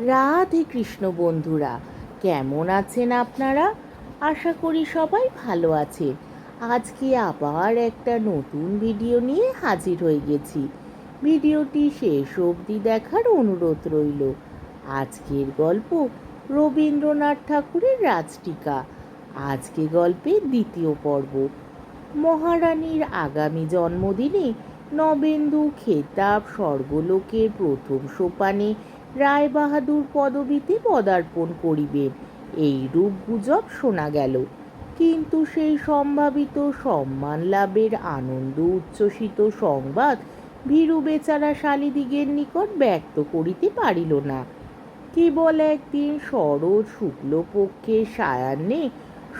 রাধে কৃষ্ণ বন্ধুরা, কেমন আছেন আপনারা? আশা করি সবাই ভালো আছেন। আজকে আবার একটা নতুন ভিডিও নিয়ে হাজির হয়ে গেছি। ভিডিওটি শেষ অবধি দেখার অনুরোধ রইল। আজকের গল্প রবীন্দ্রনাথ ঠাকুরের রাজটিকা। আজকে গল্পের দ্বিতীয় পর্ব। মহারানীর আগামী জন্মদিনে নবেন্দু খেতাব স্বর্গলোকের প্রথম সোপানে রায়বাহাদুর পদবীতে পদার্পণ করিবেন। এই রূপ গুজব শোনা গেল। কিন্তু সেই সম্ভাবিত সম্মান লাভের আনন্দ উচ্ছ্বসিত সংবাদ ভীরু বেচারা শালিদিগের নিকট ব্যক্ত করিতে পারিল না। কেবল একদিন শরৎ শুক্লপক্ষের সায়ান্নে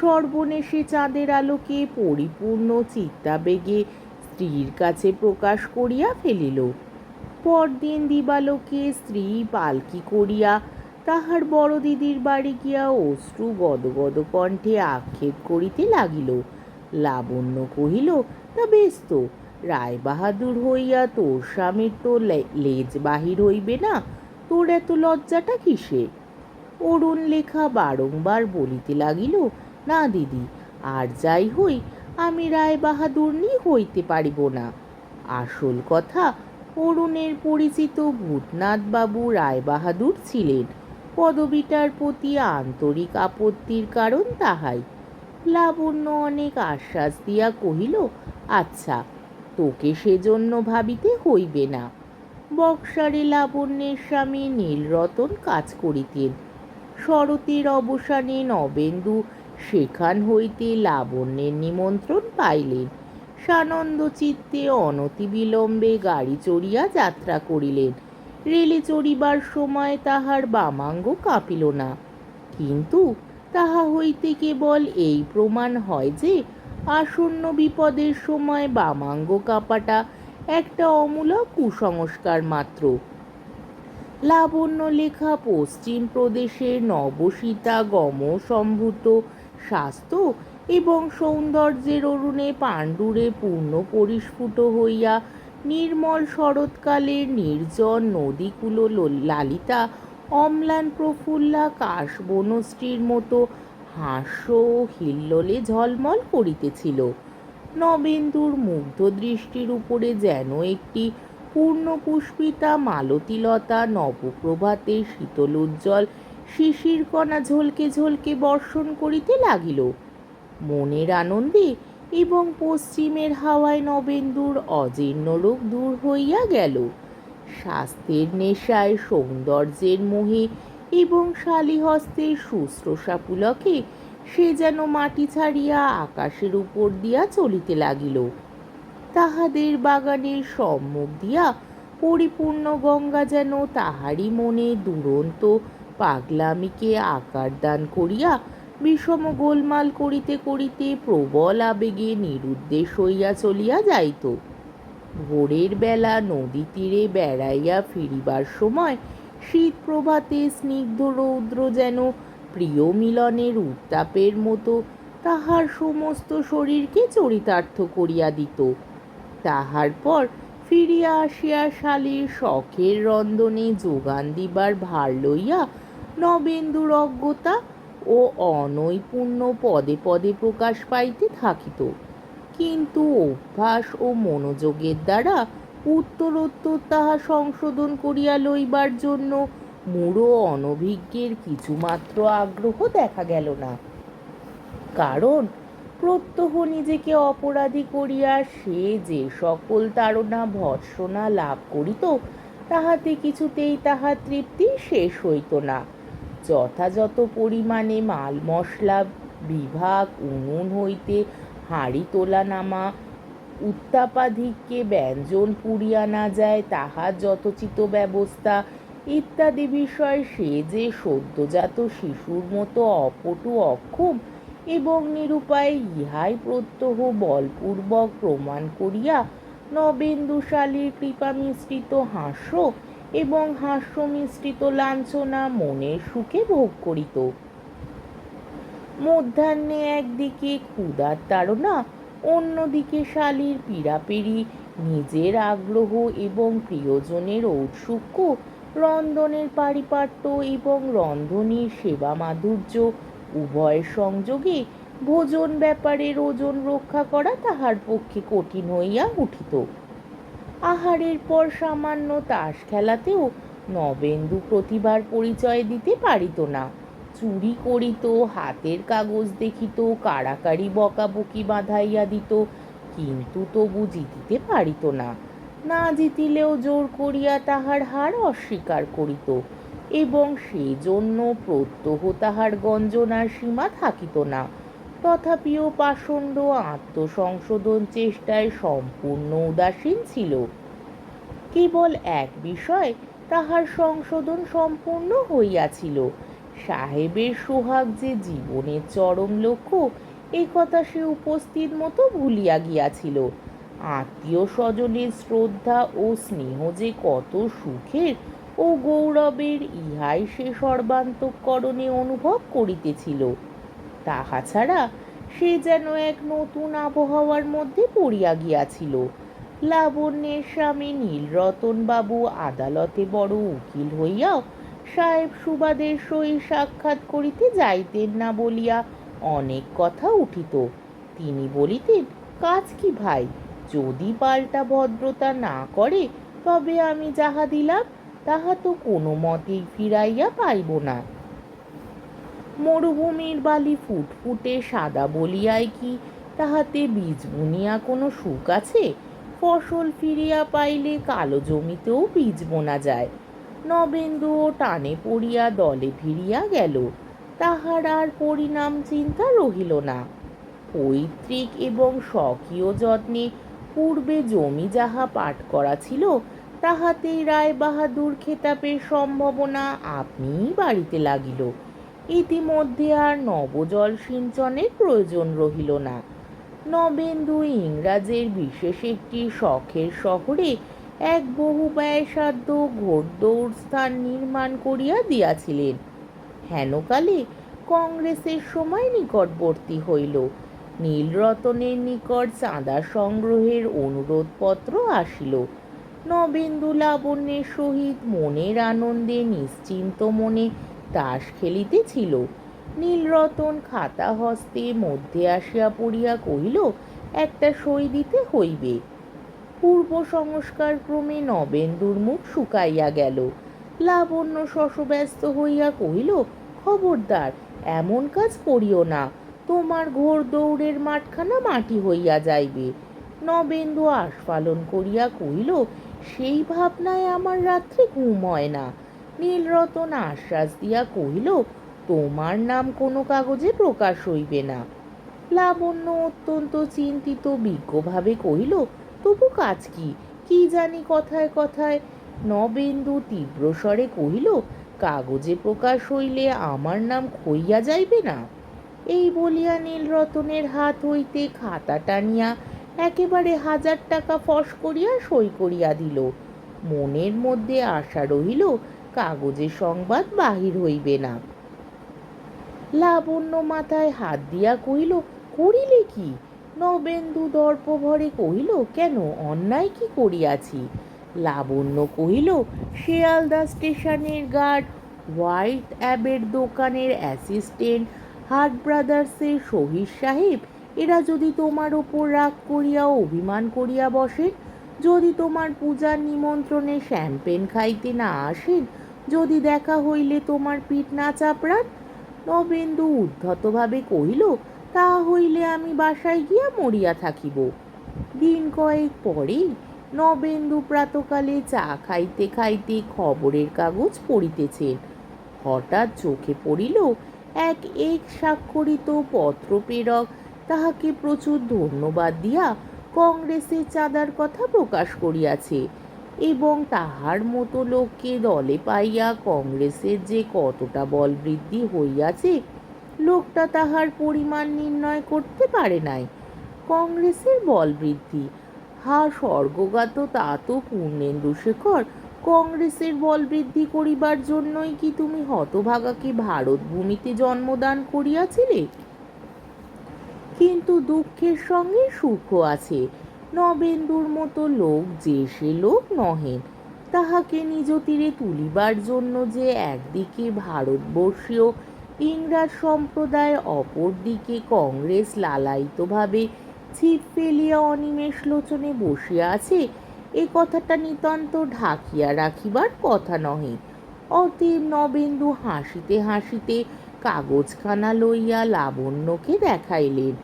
সর্বনেশে চাঁদের আলোকে পরিপূর্ণ চিত্তাবেগে স্ত্রীর কাছে প্রকাশ করিয়া ফেলিল। পরদিন দিবালোকে স্ত্রী পালকি করিয়া তাহার বড় দিদির বাড়ি গিয়া অশ্রু গদগদ কণ্ঠে আক্ষেপ করিতে লাগিল। লাবণ্য কহিল, তা বেশ তো, রায়বাহাদুর হইয়া তোর স্বামীর তো লেজ বাহির হইবে না, তোর এত লজ্জাটা কিসে? অরুণ লেখা বারংবার বলিতে লাগিল, না দিদি, আর যাই হই, আমি রায় বাহাদুরনি হইতে পারিব না। আসল কথা অরুণের পরিচিত ভূতনাথবাবু রায়বাহাদুর ছিলেন। পদবিটার প্রতি আন্তরিক আপত্তির কারণ তাহাই। লাবণ্য অনেক আশ্বাস দিয়া কহিল আচ্ছা তোকে সেজন্য ভাবিতে হইবে না। বক্সারে লাবণ্যের স্বামী নীলরতন কাজ করিতেন। শরতের অবসানে নবেন্দু সেখান হইতে লাবণ্যের নিমন্ত্রণ পাইলেন। সানন্দ চিত্তে অনতিবিলম্বে গাড়ি চড়িয়া যাত্রা করিলেন। রেলে চড়িবার সময় তাহার বামাঙ্গ কাঁপিল না। কিন্তু তাহা হইতে কেবল এই প্রমাণ হয় যে, আসন্ন বিপদের সময় বামাঙ্গ কাঁপাটা একটা অমূলক কুসংস্কার মাত্র। লাবণ্য লেখা পশ্চিম প্রদেশের নবসীতা গম সম্ভূত স্বাস্থ্য এবং সৌন্দর্যের অরুণে পাণ্ডুরে পূর্ণ পরিস্ফুট হইয়া নির্মল শরৎকালের নির্জন নদীকুল লালিতা, অম্লান প্রফুল্লা কাশ বনশ্রীর মতো হাস্য ও হিল্লোলে ঝলমল করিতেছিল। নবেন্দুর মুগ্ধ দৃষ্টির উপরে যেন একটি পূর্ণ পুষ্পিতা মালতীলতা নবপ্রভাতে শীতল উজ্জ্বল শিশির কণা ঝলকে ঝলকে বর্ষণ করিতে লাগিল। মনের আনন্দে এবং পশ্চিমের হাওয়ায় নবেন্দুর অজীর্ণ রোগ দূর হইয়া গেল। স্বাস্থ্যের নেশায়, সৌন্দর্যের মোহে এবং শালিহস্তের শুশ্রূষা পুলকে সে যেন মাটি ছাড়িয়া আকাশের উপর দিয়া চলিতে লাগিল। তাহাদের বাগানের সম্মুখ দিয়া পরিপূর্ণ গঙ্গা যেন তাহারই মনে দুরন্ত পাগলামিকে আকার দান করিয়া বিষম গোলমাল করিতে করিতে প্রবল আবেগে নিরুদ্দেশ হইয়া চলিয়া যাইত। ভোরের বেলা নদী তীরে বেড়াইয়া ফিরিবার সময় শীত প্রভাতে স্নিগ্ধ রৌদ্র যেন প্রিয় মিলনের উত্তাপের মতো তাহার সমস্ত শরীরকে চরিতার্থ করিয়া দিত। তাহার পর ফিরিয়া আসিয়া শালীর শখের রন্ধনে যোগান দিবার ভার লইয়া নবেন্দুর অজ্ঞতা ও অনৈপুণ্য পদে পদে প্রকাশ পাইতে থাকিত। কিন্তু অভ্যাস ও মনোযোগের দ্বারা উত্তরোত্তর তাহা সংশোধন করিয়া লইবার জন্য মূঢ় অনভিজ্ঞের কিছুমাত্র আগ্রহ দেখা গেল না। কারণ প্রত্যহ নিজেকে অপরাধী করিয়া সে যে সকল তাড়না ভর্সনা লাভ করিত, তাহাতে কিছুতেই তাহার তৃপ্তি শেষ হইত না। যথাযথ পরিমাণে মাল মশলা বিভাগ, উনুন হইতে হাঁড়ি তোলা নামা উত্তাপাধিককে ব্যঞ্জন পুড়িয়া না যায়, তাহার যথোচিত ব্যবস্থা ইত্যাদি বিষয় সে যে সদ্যজাত শিশুর মতো অপটু অক্ষম এবং নিরুপায় ইহাই প্রত্যহ বলপূর্বক প্রমাণ করিয়া নবেন্দুশালীর কৃপা মিশ্রিত হাস্য এবং হাস্য মিশ্রিত লাঞ্ছনা মনের সুখে ভোগ করিত। মধ্যাহ্নে একদিকে ক্ষুধার তাড়না, অন্যদিকে শালীর পীড়াপিড়ি নিজের আগ্রহ এবং প্রিয়জনের ঔৎসুক্য, রন্ধনের পারিপাট্য এবং রন্ধনীর সেবা মাধুর্য উভয়ের সংযোগে ভোজন ব্যাপারের ওজন রক্ষা করা তাহার পক্ষে কঠিন হইয়া উঠিত। আহারের পর সামান্য তাস খেলাতেও নবেন্দু প্রতিভার পরিচয় দিতে পারিত না। চুরি করিত, হাতের কাগজ দেখিত, কাড়াকাড়ি বকাবকি বাঁধাইয়া দিত, কিন্তু তবু জিতিতে পারিত না। না জিতিলেও জোর করিয়া তাহার হার অস্বীকার করিত এবং সেজন্য প্রত্যহ তাহার গঞ্জনার সীমা থাকিত না। তথাপিও পাষণ্ড আত্মসংশোধন চেষ্টায় সম্পূর্ণ উদাসীন ছিল। কেবল এক বিষয়, তাহার সংশোধন সম্পূর্ণ হইয়াছিল। সাহেবের সোহাগ যে জীবনের চরম লক্ষ্য, এ কথা সে উপস্থিত মতো ভুলিয়া গিয়াছিল। আত্মীয় স্বজনের শ্রদ্ধা ও স্নেহ যে কত সুখের ও গৌরবের, ইহাই সে সর্বান্তকরণে অনুভব করিতেছিল। তাহা ছাড়া সে যেন এক নতুন আবহাওয়ার মধ্যে পড়িয়া গিয়াছিল। লাবণ্যের স্বামী নীলরতন বাবু আদালতে বড় উকিল হইয়াও সাহেব সুবাদের সহিত সাক্ষাৎ করিতে যাইতেন না বলিয়া অনেক কথা উঠিত। তিনি বলিতেন, কাজ কি ভাই? যদি পাল্টা ভদ্রতা না করে, তবে আমি যাহা দিলাম, তাহা তো কোনো মতেই ফিরাইয়া পাইব না। মরুভূমির বালি ফুটফুটে সাদা বলিয়ায় কি? তাহাতে বীজ বুনিয়া কোনো সুখ আছে? ফসল ফিরিয়া পাইলে কালো জমিতেও বীজ বোনা যায়। নবেন্দু টানে পড়িয়া দলে ফিরিয়া গেল। তাহার আর পরিণাম চিন্তা রহিল না। পৈতৃক এবং স্বকীয় যত্নে পূর্বে জমি যাহা পাঠ করা ছিল, তাহাতেই রায় বাহাদুর খেতাবের সম্ভাবনা আপনিই বাড়িতে লাগিল। ইতিমধ্যে আর নবজল সিঞ্চনের প্রয়োজন রহিল না। নবেন্দু ইংরাজের বিশেষ একটি শখের শহরে এক বহু ব্যয়সাধ্য ঘোড়দৌড় স্থান নির্মাণ করিয়া দিয়াছিলেন। হেনকালে কংগ্রেসের সময় নিকটবর্তী হইল। নীলরতনের নিকট চাঁদা সংগ্রহের অনুরোধপত্র আসিল। নবেন্দু লাবণ্যের সহিত মনের আনন্দে নিশ্চিন্ত মনে তাস খেলিতেছিল। নীলরতন খাতা হস্তে মধ্যে আসিয়া পড়িয়া কহিল, একটা সই দিতে হইবে। পূর্ব সংস্কার ক্রমে নবেন্দুর মুখ শুকাইয়া গেল। লাবণ্য শশব্যস্ত হইয়া কহিল, খবরদার, এমন কাজ করিও না। তোমার ঘোর দৌড়ের মাঠখানা মাটি হইয়া যাইবে। নবেন্দু আস্ফালন করিয়া কহিল, সেই ভাবনায় আমার রাত্রে ঘুম হয় না। নীলরতন আশ্বাস দিয়া কহিল, তোমার নাম কোনো কাগজে প্রকাশ হইবে না। লাবণ্য অত্যন্ত চিন্তিত বিজ্ঞভাবে কহিল, তবু কাজ কি? কি জানি কথায় কথায়? নবেন্দু তীব্র স্বরে কহিল, কাগজে প্রকাশ হইলে আমার নাম খইয়া যাইবে না? এই বলিয়া নীলরতনের হাত হইতে খাতা টানিয়া একেবারে হাজার টাকা ফস করিয়া সই করিয়া দিল। মনের মধ্যে আশা রহিল কাগজে সংবাদ বাহির হইবে না। লাবণ্য মাথায় হাত দিয়া কহিল, করিলে কি? নবেন্দু দর্প ভরে কহিল, কেন? অন্যায় কি করিয়াছি? লাবণ্য কহিল, শিয়ালদা স্টেশনের গার্ড হোয়াইট অ্যাবের দোকানের অ্যাসিস্ট্যান্ট হার্ট ব্রাদার্সের শহীদ সাহেব, এরা যদি তোমার ওপর রাগ করিয়া অভিমান করিয়া বসেন, যদি তোমার পূজার নিমন্ত্রণে শ্যাম্পেন খাইতে না আসেন যদি দেখা হইলে তোমার পিঠ না চাপড়ান নবেন্দু উদ্ধতভাবে কহিল, তা হইলে আমি বাসায় গিয়া মরিয়া থাকিব। দিন কয়েক পরেই নবেন্দু প্রাতকালে চা খাইতে খাইতে খবরের কাগজ পড়িতেছেন। হঠাৎ চোখে পড়িল, এক এক স্বাক্ষরিত পত্র প্রেরক তাহাকে প্রচুর ধন্যবাদ দিয়া কংগ্রেসের চাঁদার কথা প্রকাশ করিয়াছে। এবং তাহার মতো লোককে দলে পাইয়া কংগ্রেসের যে কতটা বল বৃদ্ধি হইয়াছে, লোকটা তাহার পরিমাণ নির্ণয় করতে পারে নাই। কংগ্রেসের বল বৃদ্ধি? হা স্বর্গগাত, তা তো পূর্ণেন্দু শেখর। কংগ্রেসের বল বৃদ্ধি করিবার জন্যই কি তুমি হতভাগাকে ভারত ভূমিতে জন্মদান করিয়াছিলে? কিন্তু দুঃখের সঙ্গে সুখও আছে। নবেন্দুর মতো লোক যে সে লোক নহেন তাহাকে নিজ তীরে তুলিবার জন্য যে একদিকে ভারতবর্ষীয় ইংরাজ সম্প্রদায়, অপরদিকে কংগ্রেস লালায়িতভাবে ছিপ ফেলিয়া অনিমেষ লোচনে বসিয়া আছে, এ কথাটা নিতান্ত ঢাকিয়া রাখিবার কথা নহে। অতএব নবেন্দু হাসিতে হাসিতে কাগজখানা লইয়া লাবণ্যকে দেখাইলেন।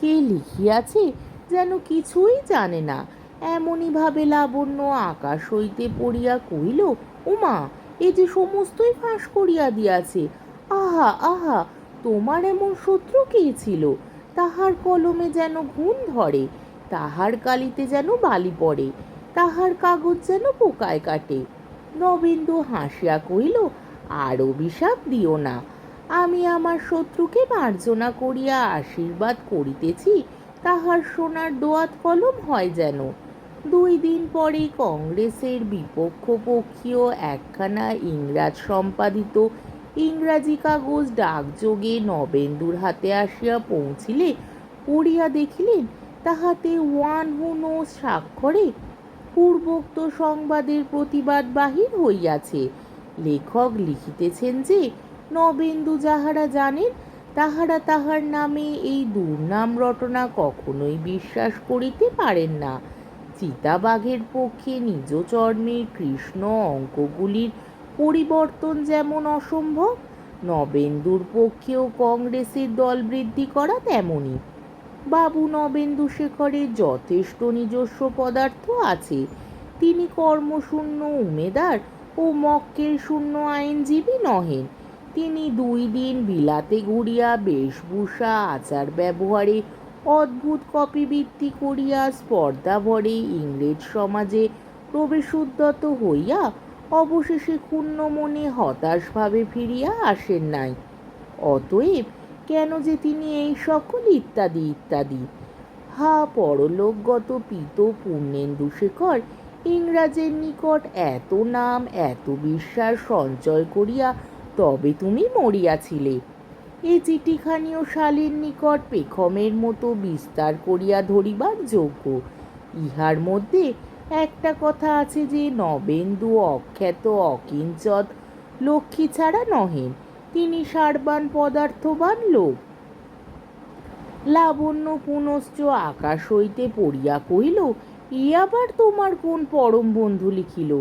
কে লিখিয়াছে? যেন কিছুই জানে না। এমনইভাবে লাবণ্য আকাশ হইতে পড়িয়া কহিল, উমা, এ যে সমস্তই ফাঁস করিয়া দিয়াছে। আহা আহা, তোমার এমন শত্রু কে ছিল? তাহার কলমে যেন ঘুম ধরে, তাহার কালিতে যেন বালি পড়ে, তাহার কাগজ যেন পোকায় কাটে। নবেন্দু হাসিয়া কহিল, আর অভিশাপ দিও না। আমি আমার শত্রুকে মার্জনা করিয়া আশীর্বাদ করিতেছি। তাহার সোনার দোয়াত কলম হয় যেন। দুই দিন পরে কংগ্রেসের বিপক্ষ পক্ষীয় একখানা ইংরাজ সম্পাদিত ইংরাজি কাগজ ডাকযোগে নবেন্দুর হাতে আসিয়া পৌঁছিলে, পড়িয়া দেখিলেন তাহাতে ওয়ান হুনো স্বাক্ষরে পূর্বোক্ত সংবাদের প্রতিবাদ বাহির হইয়াছে। লেখক লিখিতেছেন যে, নবেন্দু যাহারা জানেন তাহারা তাহার নামে এই দুর্নাম রটনা কখনোই বিশ্বাস করিতে পারেন না। চিতাবাঘের পক্ষে নিজ চর্মের কৃষ্ণ অঙ্কগুলির পরিবর্তন যেমন অসম্ভব, নবেন্দুর পক্ষেও কংগ্রেসের দল বৃদ্ধি করা তেমনই। বাবু নবেন্দু শেখরের যথেষ্ট নিজস্ব পদার্থ আছে। তিনি কর্মশূন্য, উমেদার ও মক্কেল শূন্য আইনজীবী নহেন। তিনি দুই দিন বিলাতে ঘুরিয়া বেশভূষা, আচার ব্যবহারে অদ্ভুত কপিবৃত্তি করিয়া স্পর্ধাভরে ইংরেজ সমাজে প্রবেশোদ্যত হইয়া অবশেষে ক্ষুণ্ণ মনে হতাশভাবে ফিরিয়া আসেন নাই। অতএব কেন যে তিনি এই সকল ইত্যাদি ইত্যাদি? হা, পরলোকগত পিত পূর্ণেন্দু শেখর, ইংরাজের নিকট এত নাম, এত বিশ্বাস সঞ্চয় করিয়া তবে তুমি মরিয়াছিলে এই চিঠিখানিও শালীর নিকট পেখমের মতো বিস্তার করিয়া ধরিবার যোগ্য। ইহার মধ্যে একটা কথা আছে যে নবেন্দু অখ্যাত অকিঞ্চত লক্ষ্মী ছাড়া নহেন, তিনি সারবান পদার্থবান লোক। লাবণ্য পুনশ্চ আকাশ হইতে পড়িয়া কহিল ই আবার তোমার কোন পরম বন্ধু লিখিল?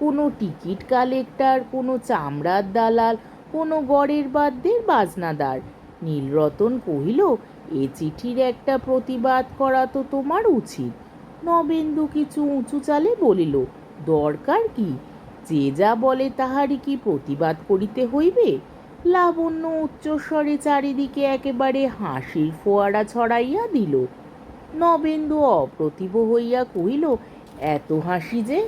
কোনো টিকিট কালেক্টর, কোনো চামড়ার দালাল, কোনো গড়ের বাদ্যের বাজনাদার। নীলরতন কহিল, এ চিঠির একটা প্রতিবাদ করা তো তোমার উচিত। নবেন্দু কিছু উঁচু চালে বলিল, দরকার কি? যে যা বলে তাহারই কি প্রতিবাদ করিতে হইবে? লাবণ্য উচ্চস্বরে চারিদিকে একেবারে হাসির ফোয়ারা ছড়াইয়া দিল। নবেন্দু অপ্রতিভ হইয়া কহিল, এত হাসি যে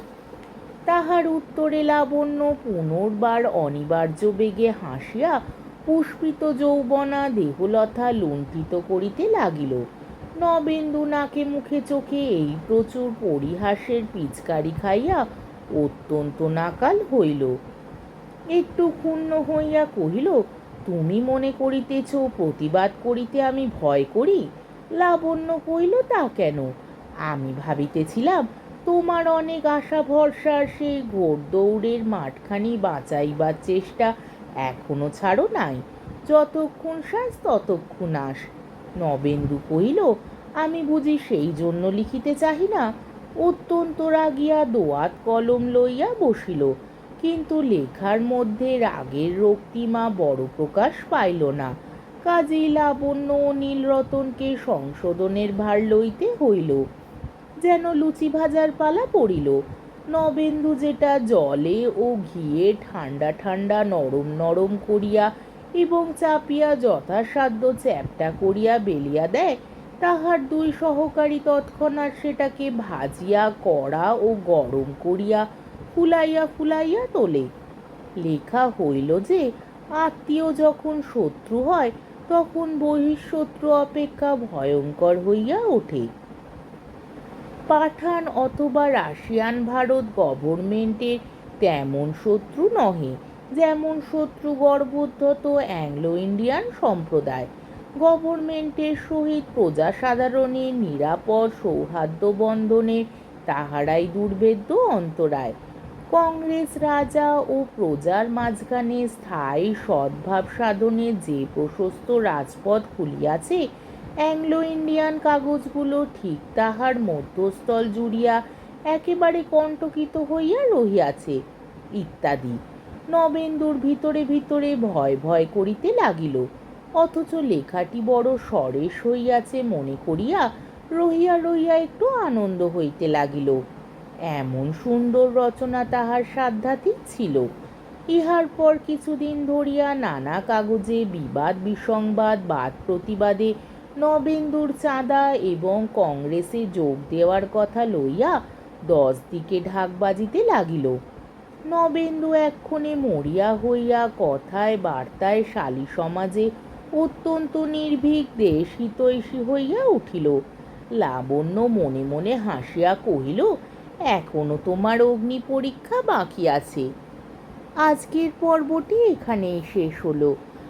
তাহার উত্তরে লাবণ্য পুনর্বার অনিবার্য বেগে হাসিয়া পুষ্পিত যৌবনা দেহলতা লুণ্ঠিত করিতে লাগিল। নবেন্দু নাকে মুখে চোখে এই প্রচুর পরিহাসের পিচকারি খাইয়া অত্যন্ত নাকাল হইল। একটু ক্ষুণ্ণ হইয়া কহিল, তুমি মনে করিতেছ প্রতিবাদ করিতে আমি ভয় করি? লাবণ্য কইল তা কেন? আমি ভাবিতেছিলাম তোমার অনেক আশা ভরসার সেই ঘোড়দৌড়ের মাঠখানি বাঁচাইবার চেষ্টা এখনও ছাড়ো নাই। যতক্ষণ শ্বাস, ততক্ষণ আস। নবেন্দু কহিল, আমি বুঝি সেই জন্য লিখিতে চাহি না। অত্যন্ত রাগিয়া দোয়াত কলম লইয়া বসিল, কিন্তু লেখার মধ্যে রাগের রক্তিমা বড় প্রকাশ পাইল না। কাজেই লাবণ্য নীলরতনকে সংশোধনের ভার লইতে হইল। যেন লুচি ভাজার পালা পড়িল। নবেন্দু যেটা জলে ও ঘিয়ে ঠান্ডা ঠান্ডা নরম নরম করিয়া এবং চাপিয়া যথাসাধ্য চ্যাপটা করিয়া বেলিয়া দেয়, তাহার দুই সহকারী তৎক্ষণাৎ সেটাকে ভাজিয়া, কড়া ও গরম করিয়া ফুলাইয়া ফুলাইয়া তোলে। লেখা হইল যে, আত্মীয় যখন শত্রু হয়, তখন বহিঃশত্রু অপেক্ষা ভয়ঙ্কর হইয়া ওঠে। পাঠান অথবা রাশিয়ান ভারত গভর্নমেন্টের তেমন শত্রু নহে, যেমন শত্রু গর্ভোদ্ধত অ্যাংলো ইন্ডিয়ান সম্প্রদায়। গভর্নমেন্টের সহিত প্রজাসাধারণের নিরাপদ সৌহার্দ্য বন্ধনে তাহারাই দুর্ভেদ্য অন্তরায়। কংগ্রেস রাজা ও প্রজার মাঝখানে স্থায়ী সদ্ভাব সাধনে যে প্রশস্ত রাজপথ খুলিয়াছে অ্যাংলো ইন্ডিয়ান কাগজগুলো ঠিক তাহার মধ্যস্থল জুড়িয়া একেবারে কণ্টকিত হইয়া রহিয়াছে, ইত্যাদি। নবেন্দুর ভিতরে ভিতরে ভয় ভয় করিতে লাগিল, অথচ লেখাটি বড় সরেস হইয়াছে মনে করিয়া রহিয়া রহিয়া একটু আনন্দ হইতে লাগিল। এমন সুন্দর রচনা তাহার সাধ্যাতীত ছিল। ইহার পর কিছুদিন ধরিয়া নানা কাগজে বিবাদ, বিসংবাদ, বাদ প্রতিবাদে নবেন্দুর চাঁদা এবং কংগ্রেসে যোগ দেওয়ার কথা লইয়া দশ দিকে ঢাক বাজিতে লাগিল। নবেন্দু এক্ষণে মরিয়া হইয়া কথায় বার্তায় শালী সমাজে অত্যন্ত নির্ভীক দেশ হিতৈষী হইয়া উঠিল। লাবণ্য মনে মনে হাসিয়া কহিল, এখনও তোমার অগ্নি পরীক্ষা বাকি আছে। আজকের পর্বটি এখানেই শেষ হলো।